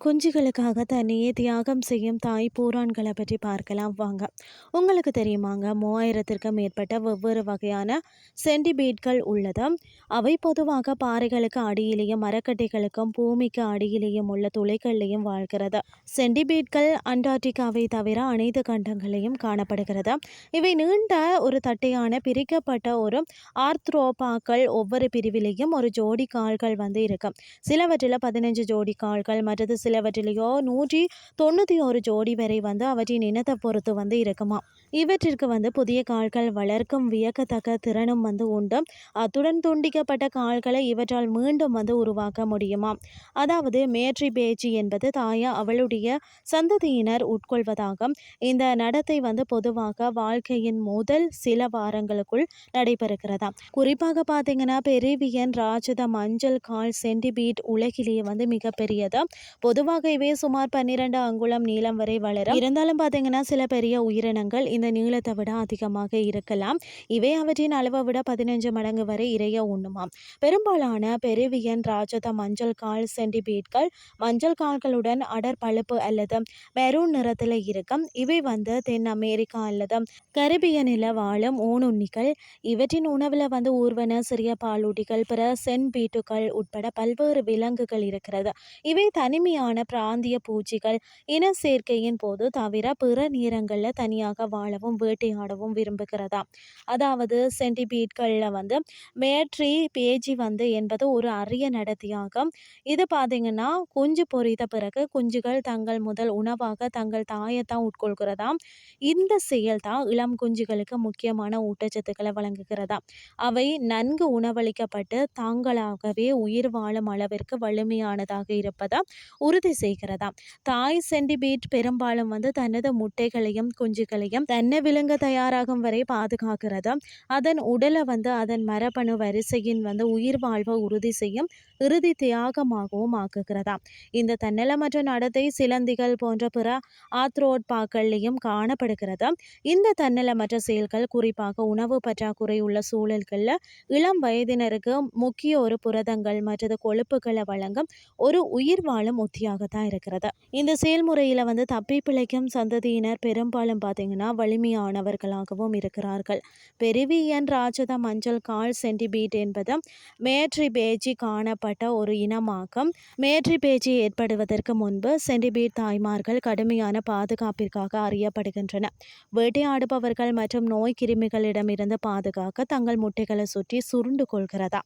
குஞ்சுகளுக்காக தன்னையே தியாகம் செய்யும் தாய் பூரான்களை பற்றி பார்க்கலாம் வாங்க. உங்களுக்கு தெரியுமாங்க மூவாயிரத்திற்கும் மேற்பட்ட வெவ்வேறு வகையான சென்டிபீட்கள் உள்ளது. அவை பொதுவாக பாறைகளுக்கு அடியிலேயும் மரக்கட்டைகளுக்கும் பூமிக்கு அடியிலேயும் உள்ள துளைகள்லையும் வாழ்கிறது. சென்டிபீட்கள் அண்டார்டிகாவை தவிர அனைத்து கண்டங்களையும் காணப்படுகிறது. இவை நீண்ட ஒரு தட்டையான பிரிக்கப்பட்ட ஒரு ஆர்த்ரோபாக்கள். ஒவ்வொரு பிரிவிலையும் ஒரு ஜோடி கால்கள் வந்து இருக்கும் சிலவற்றில் பதினஞ்சு ஜோடி கால்கள் மற்றது சிலவற்றிலேயோ நூற்றி தொண்ணூற்றி ஒரு ஜோடி வரை வந்து அவற்றின் இனத்தை பொறுத்து வந்து இருக்குமா இவற்றிற்கு வந்து புதிய கால்கள் வளர்க்கும் வியக்கத்தக்க திறனும் வந்து உண்டு. அத்துடன் துண்டிக்கப்பட்ட கால்களை இவற்றால் மீண்டும் வந்து உருவாக்க முடியுமா? அதாவது மேட்ரி பேச்சு என்பது தாயா அவளுடைய சந்ததியினர் உட்கொள்வதாக. இந்த நடத்தை வந்து பொதுவாக வாழ்க்கையின் முதல் சில வாரங்களுக்குள் நடைபெறுகிறதா? குறிப்பாக பார்த்தீங்கன்னா பெரிவியன் ராஜத மஞ்சள் கால் சென்டிபீட் உலகிலேயே வந்து மிகப்பெரியது. பொதுவாக இவை சுமார் பன்னிரண்டு அங்குலம் நீளம் வரை வளரும். இருந்தாலும் பார்த்தீங்கன்னா சில பெரிய உயிரினங்கள் இந்த நீளத்தை விட அதிகமாக இருக்கலாம். இவை அவற்றின் அளவை விட பதினஞ்சு மடங்கு வரை இறைய உண்ணுமாம். பெரும்பாலான பெருவியன் ராஜத மஞ்சள் கால் சென்டிபீட்கள் மஞ்சள் கால்களுடன் அடர் பழுப்பு அல்லது மெரூன் நிறத்தில் இருக்கும். இவை வந்து தென் அமெரிக்கா அல்லது கரிபியனில் வாழும் ஊனுண்ணிகள். இவற்றின் உணவில் வந்து ஊர்வன சிறிய பாலூட்டிகள் பிற சென்பீட்டுகள் உட்பட பல்வேறு விலங்குகள் இருக்கிறது. இவை தனிமையான பிராந்திய பூச்சிகள் இன சேர்க்கையின் போது தவிர பிற நேரங்களில் தனியாக வாழவும் வேட்டையாடவும் விரும்புகிறதா? அதாவது சென்டிபீட்களில் வந்து மேட்ரி பேஜி வந்து என்பது ஒரு அரிய நடத்தியாகும். இது பார்த்தீங்கன்னா குஞ்சு பொறித்த பிறகு குஞ்சுகள் தங்கள் முதல் உணவாக தங்கள் தாயத்தான் உட்கொள்கிறதா? இந்த செயல் தான் இளம் குஞ்சுகளுக்கு முக்கியமான ஊட்டச்சத்துக்களை வழங்குகிறதா? அவை நன்கு உணவளிக்கப்பட்டு தாங்களாகவே உயிர் வாழும் அளவிற்கு வலிமையானதாக இருப்பதா உறுதி செய்கிறதா? தாய் சென்டிபீட் பெரும்பாலும் வந்து தனது முட்டைகளையும் குஞ்சுகளையும் தன்னை விழுங்க தயாராகும் வரை பாதுகாக்கிறது அதன் உடலை வந்து அதன் மரபணு வரிசையின் வந்து உயிர் வாழ்வை உறுதி செய்யும் இறுதி தியாகமாகவும் ஆக்குகிறதா இந்த தன்னலமற்ற நடத்தை சிலந்திகள் போன்ற பிற ஆத்ரோட்பாக்கள்லையும் காணப்படுகிறது இந்த தன்னலமற்ற செயல்கள் குறிப்பாக உணவு பற்றாக்குறை உள்ள சூழல்களில் இளம் வயதினருக்கு முக்கிய ஒரு புரதங்கள் மற்றது கொழுப்புகளை வழங்கும் ஒரு உயிர் வாழும் உத்தியாகத்தான் இருக்கிறது. இந்த செயல்முறையில் வந்து தப்பி பிழைக்கும் சந்ததியினர் பெரும்பாலும் பார்த்தீங்கன்னா வலிமையானவர்களாகவும் இருக்கிறார்கள். பெருவியன் ராஜத மஞ்சள் கால் சென்டிபீட் என்பது மேட்ரி பேஜி காணப்பட்ட ஒரு இனமாகும் மேட்ரி பேஜி ஏற்படுவதற்கு முன்பு சென்டிபீட் தாய்மார்கள் கடுமையான பாதுகாப்பிற்காக அறியப்படுகின்றன. வேட்டையாடுபவர்கள் மற்றும் நோய் கிருமிகளிடமிருந்து பாதுகாக்க தங்கள் முட்டைகளை சுற்றி சுருண்டு கொள்கிறதா?